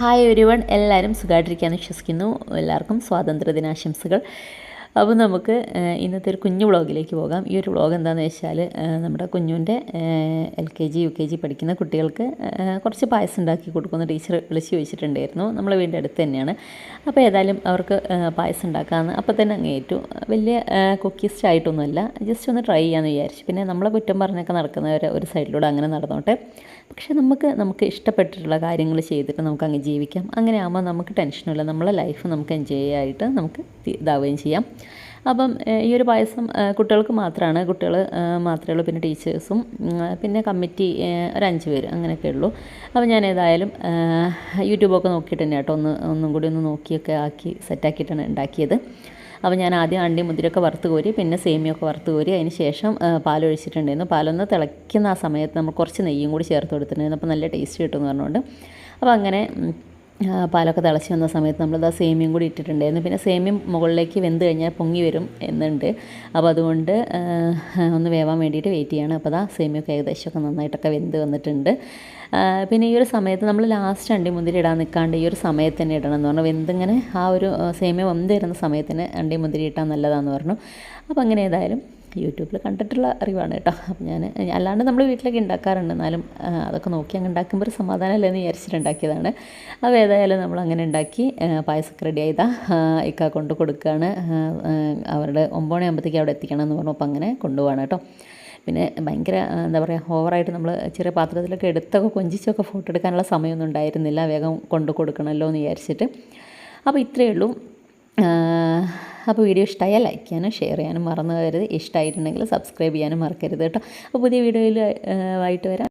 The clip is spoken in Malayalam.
ഹായ് ഒരുവൺ എല്ലാവരും സുഖമായിട്ടിരിക്കാൻ വിശ്വസിക്കുന്നു. എല്ലാവർക്കും സ്വാതന്ത്ര്യദിനാശംസകൾ. അപ്പോൾ നമുക്ക് ഇന്നത്തെ ഒരു കുഞ്ഞു വ്ളോഗിലേക്ക് പോകാം. ഈ ഒരു വ്ളോഗ് എന്താണെന്ന് വെച്ചാൽ നമ്മുടെ കുഞ്ഞുന്റെ L K G U K G പഠിക്കുന്ന കുട്ടികൾക്ക് കുറച്ച് പായസം ഉണ്ടാക്കി കൊടുക്കുന്ന ടീച്ചർ വിളിച്ച് ചോദിച്ചിട്ടുണ്ടായിരുന്നു. നമ്മളെ വീടിന്റെ അടുത്ത് തന്നെയാണ്. അപ്പോൾ ഏതായാലും അവർക്ക് പായസം ഉണ്ടാക്കാമെന്ന് അപ്പോൾ തന്നെ അങ്ങ് ഏറ്റു. വലിയ കുക്കിസ്റ്റ് ആയിട്ടൊന്നുമല്ല. ജസ്റ്റ് ഒന്ന് ട്രൈ ചെയ്യാമെന്ന് വിചാരിച്ചു. പിന്നെ നമ്മളെ കുറ്റം പറഞ്ഞൊക്കെ നടക്കുന്നവർ ഒരു സൈഡിലൂടെ അങ്ങനെ നടന്നോട്ടെ. പക്ഷേ നമുക്ക് നമുക്ക് ഇഷ്ടപ്പെട്ടിട്ടുള്ള കാര്യങ്ങൾ ചെയ്തിട്ട് നമുക്ക് അങ്ങ് ജീവിക്കാം. അങ്ങനെ ആകുമ്പോൾ നമുക്ക് ടെൻഷനില്ല നമ്മളെ ലൈഫ് നമുക്ക് എൻജോയ് ആയിട്ട് നമുക്ക് തി- ഇതാവുകയും ചെയ്യാം. അപ്പം ഈ ഒരു പായസം കുട്ടികൾക്ക് മാത്രമാണ് കുട്ടികൾ മാത്രമേ ഉള്ളൂ. പിന്നെ ടീച്ചേഴ്സും പിന്നെ കമ്മിറ്റി ഒരു അഞ്ച് പേര് അങ്ങനെയൊക്കെ ഉള്ളൂ. അപ്പോൾ ഞാൻ ഏതായാലും യൂട്യൂബൊക്കെ നോക്കിയിട്ട് തന്നെ കേട്ടോ. ഒന്ന് ഒന്നും കൂടി ഒന്ന് നോക്കിയൊക്കെ ആക്കി സെറ്റാക്കിയിട്ടാണ് ഉണ്ടാക്കിയത്. അപ്പോൾ ഞാൻ ആദ്യം അണ്ടി മുതിരൊക്കെ വറുത്ത് കോരി പിന്നെ സേമിയൊക്കെ വറുത്ത് കോരി അതിന് ശേഷം പാലൊഴിച്ചിട്ടുണ്ടായിരുന്നു. പാലൊന്ന് തിളയ്ക്കുന്ന ആ സമയത്ത് നമ്മൾ കുറച്ച് നെയ്യും കൂടി ചേർത്ത് കൊടുത്തിട്ടുണ്ടായിരുന്നു. അപ്പോൾ നല്ല ടേസ്റ്റ് കിട്ടുമെന്ന് പറഞ്ഞുകൊണ്ട്. അപ്പോൾ അങ്ങനെ പാലൊക്കെ തിളച്ച് വന്ന സമയത്ത് നമ്മളത് ആ സേമിയം കൂടി ഇട്ടിട്ടുണ്ടായിരുന്നു. പിന്നെ സേമിയം മുകളിലേക്ക് വെന്ത് കഴിഞ്ഞാൽ പൊങ്ങി വരും എന്നുണ്ട്. അപ്പോൾ അതുകൊണ്ട് ഒന്ന് വേവാൻ വേണ്ടിയിട്ട് വെയിറ്റ് ചെയ്യണം. അപ്പോൾ അതാ സേമിയൊക്കെ ഏകദേശമൊക്കെ നന്നായിട്ടൊക്കെ വെന്ത് വന്നിട്ടുണ്ട്. പിന്നെ ഈ ഒരു സമയത്ത് നമ്മൾ ലാസ്റ്റ് അണ്ടി മുന്തിരി ഇടാൻ നിൽക്കാണ്ട് ഈ ഒരു സമയത്ത് തന്നെ ഇടണം എന്ന് പറഞ്ഞു. വെന്തിങ്ങനെ ആ ഒരു സേമിയം വന്ന് വരുന്ന സമയത്തിന് അണ്ടി മുന്തിരി ഇട്ടാൽ നല്ലതാണെന്ന് പറഞ്ഞു. അപ്പോൾ അങ്ങനെ ഏതായാലും യൂട്യൂബിൽ കണ്ടിട്ടുള്ള അറിവാണ് കേട്ടോ. അപ്പം ഞാൻ അല്ലാണ്ട് നമ്മൾ വീട്ടിലൊക്കെ ഉണ്ടാക്കാറുണ്ട്. എന്നാലും അതൊക്കെ നോക്കി അങ്ങ് ഉണ്ടാക്കുമ്പോൾ ഒരു സമാധാനമല്ലേ എന്ന് വിചാരിച്ചിട്ട് ഉണ്ടാക്കിയതാണ് അപ്പോൾ ഏതായാലും നമ്മൾ അങ്ങനെ ഉണ്ടാക്കി പായസമൊക്കെ റെഡി ആയതാ. ഇക്ക കൊണ്ട് കൊടുക്കുകയാണ്. അവരുടെ ഒമ്പത് മണിയാകുമ്പോഴത്തേക്ക് അവിടെ എത്തിക്കണം എന്ന് പറഞ്ഞപ്പോൾ അങ്ങനെ കൊണ്ടുപോവാണ് കേട്ടോ. പിന്നെ ഭയങ്കര എന്താ പറയുക ഓവറായിട്ട് നമ്മൾ ചെറിയ പാത്രത്തിലൊക്കെ എടുത്തൊക്കെ കൊഞ്ചിച്ചൊക്കെ ഫോട്ടോ എടുക്കാനുള്ള സമയമൊന്നും ഉണ്ടായിരുന്നില്ല. വേഗം കൊണ്ടു കൊടുക്കണമല്ലോ എന്ന് വിചാരിച്ചിട്ട്. അപ്പോൾ ഇത്രയേ ഉള്ളൂ. അപ്പോൾ വീഡിയോ ഇഷ്ടമായാൽ ലൈക്ക് ചെയ്യാനും ഷെയർ ചെയ്യാനും മറന്നു പോകരുത്. ഇഷ്ടമായിട്ടുണ്ടെങ്കിൽ സബ്സ്ക്രൈബ് ചെയ്യാനും മറക്കരുത് കേട്ടോ. അപ്പോൾ പുതിയ വീഡിയോയിൽ ആയിട്ട് വരാം.